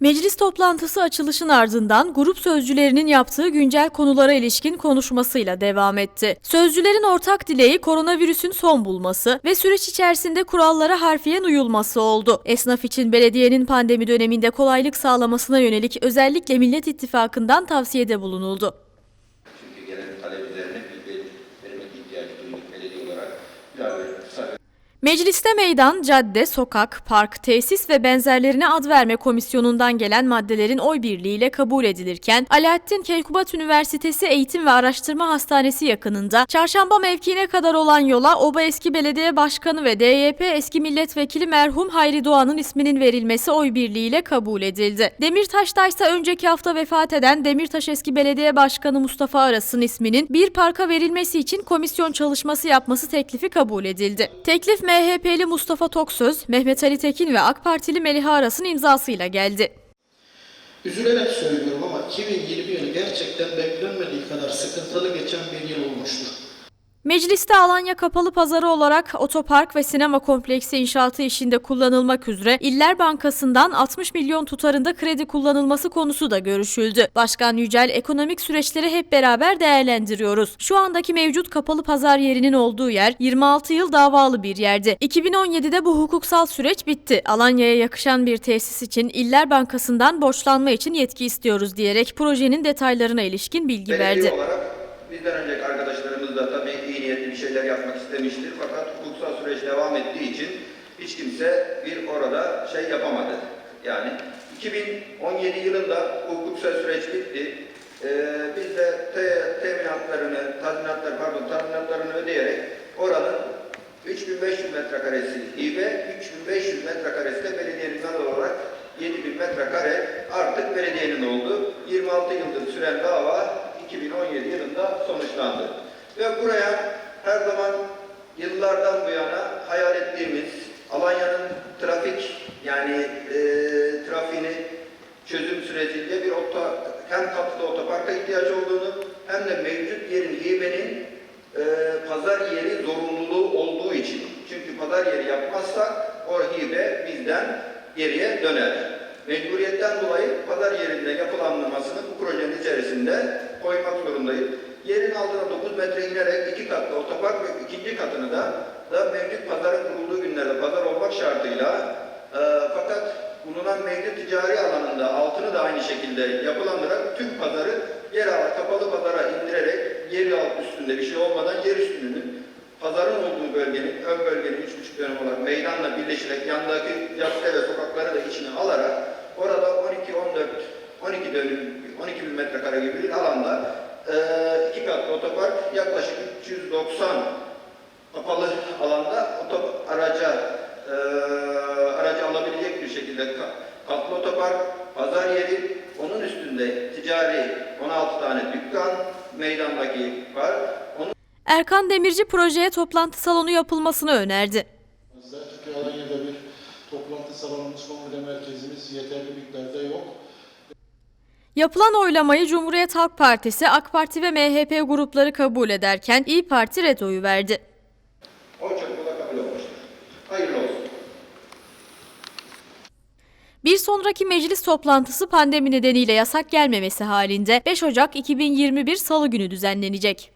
Meclis toplantısı açılışın ardından grup sözcülerinin yaptığı güncel konulara ilişkin konuşmasıyla devam etti. Sözcülerin ortak dileği koronavirüsün son bulması ve süreç içerisinde kurallara harfiyen uyulması oldu. Esnaf için belediyenin pandemi döneminde kolaylık sağlamasına yönelik özellikle Millet İttifakı'ndan tavsiyede bulunuldu. Çünkü gelen talep üzerine bilgi vermek ihtiyacı duyduk belediye olarak. Yani kısa Mecliste meydan, cadde, sokak, park, tesis ve benzerlerine ad verme komisyonundan gelen maddelerin oy birliğiyle kabul edilirken, Alaaddin Keykubat Üniversitesi Eğitim ve Araştırma Hastanesi yakınında çarşamba mevkiine kadar olan yola Oba Eski Belediye Başkanı ve DYP eski milletvekili merhum Hayri Doğan'ın isminin verilmesi oy birliğiyle kabul edildi. Demirtaş'ta ise önceki hafta vefat eden Demirtaş eski belediye başkanı Mustafa Aras'ın isminin bir parka verilmesi için komisyon çalışması yapması teklifi kabul edildi. Teklif MHP'li Mustafa Toksöz, Mehmet Ali Tekin ve AK Partili Meliha Aras'ın imzasıyla geldi. Üzülerek söylüyorum ama 2020 yılı gerçekten beklenmediği kadar sıkıntılı geçen bir yıl olmuştur. Mecliste Alanya Kapalı Pazarı olarak otopark ve sinema kompleksi inşaatı işinde kullanılmak üzere İller Bankası'ndan 60 milyon tutarında kredi kullanılması konusu da görüşüldü. Başkan Yücel ekonomik süreçleri hep beraber değerlendiriyoruz. Şu andaki mevcut kapalı pazar yerinin olduğu yer 26 yıl davalı bir yerdi. 2017'de bu hukuksal süreç bitti. Alanya'ya yakışan bir tesis için İller Bankası'ndan borçlanma için yetki istiyoruz diyerek projenin detaylarına ilişkin bilgi belediye verdi. olarak bizden önceki arkadaşlarımız da tabii iyi niyetli bir şeyler istemiştir. Fakat hukuksal süreç devam ettiği için hiç kimse bir orada şey yapamadı. Yani 2017 yılında hukuksal süreç bitti. Ee, biz de te, teminatlarını, tazminatlar pardon tazminatlarını ödeyerek oranın 3500 metrekaresi hibe, 3500 metrekaresi de belediyenin al olarak 7000 metrekare artık belediyenin oldu. 26 yıldır süren dava 2017 yılında sonuçlandı. Ve buraya her zaman yıllardan bu yana hayal ettiğimiz Alanya'nın trafik yani e, trafiğini çözüm sürecinde bir oto, hem katlı otoparka ihtiyaç olduğunu hem de mevcut yerin hibenin e, pazar yeri zorunluluğu olduğu için. Çünkü pazar yeri yapmazsak o hibe bizden geriye döner. Mecburiyetten dolayı pazar yerinde yapılanmasını bu projenin içerisinde koymak zorundayız. Yerin altına 9 metre inerek iki katlı otopark ve ikinci katını da, da mevcut pazarın kurulduğu günlerde pazar olmak şartıyla e, fakat bulunan mevcut ticari alanında altını da aynı şekilde yapılandırarak tüm pazarı yer altı kapalı pazara indirerek yeri alt üstünde bir şey olmadan yer üstünün pazarın olduğu bölgenin, ön bölgenin üç buçuk dönüm olarak meydanla birleşerek yandaki cadde ve sokakları da içine alarak orada 12, 14, 12 dönüm, 12 bin metrekare gibi bir alanda e, iki katlı otopark yaklaşık 390 kapalı alanda otop araca e, aracı alabilecek bir şekilde ka- katlı otopark, pazar yeri, onun üstünde ticari 16 tane dükkan, meydandaki park, onun Erkan Demirci projeye toplantı salonu yapılmasını önerdi. Çünkü Alanya'da bir toplantı salonumuz, kongre merkezimiz yeterli miktarda yok. Yapılan oylamayı Cumhuriyet Halk Partisi, AK Parti ve MHP grupları kabul ederken İyi Parti red oyu verdi. o çokluğa kabul olmuştur. Hayırlı olsun. Bir sonraki meclis toplantısı pandemi nedeniyle yasak gelmemesi halinde 5 Ocak 2021 Salı günü düzenlenecek.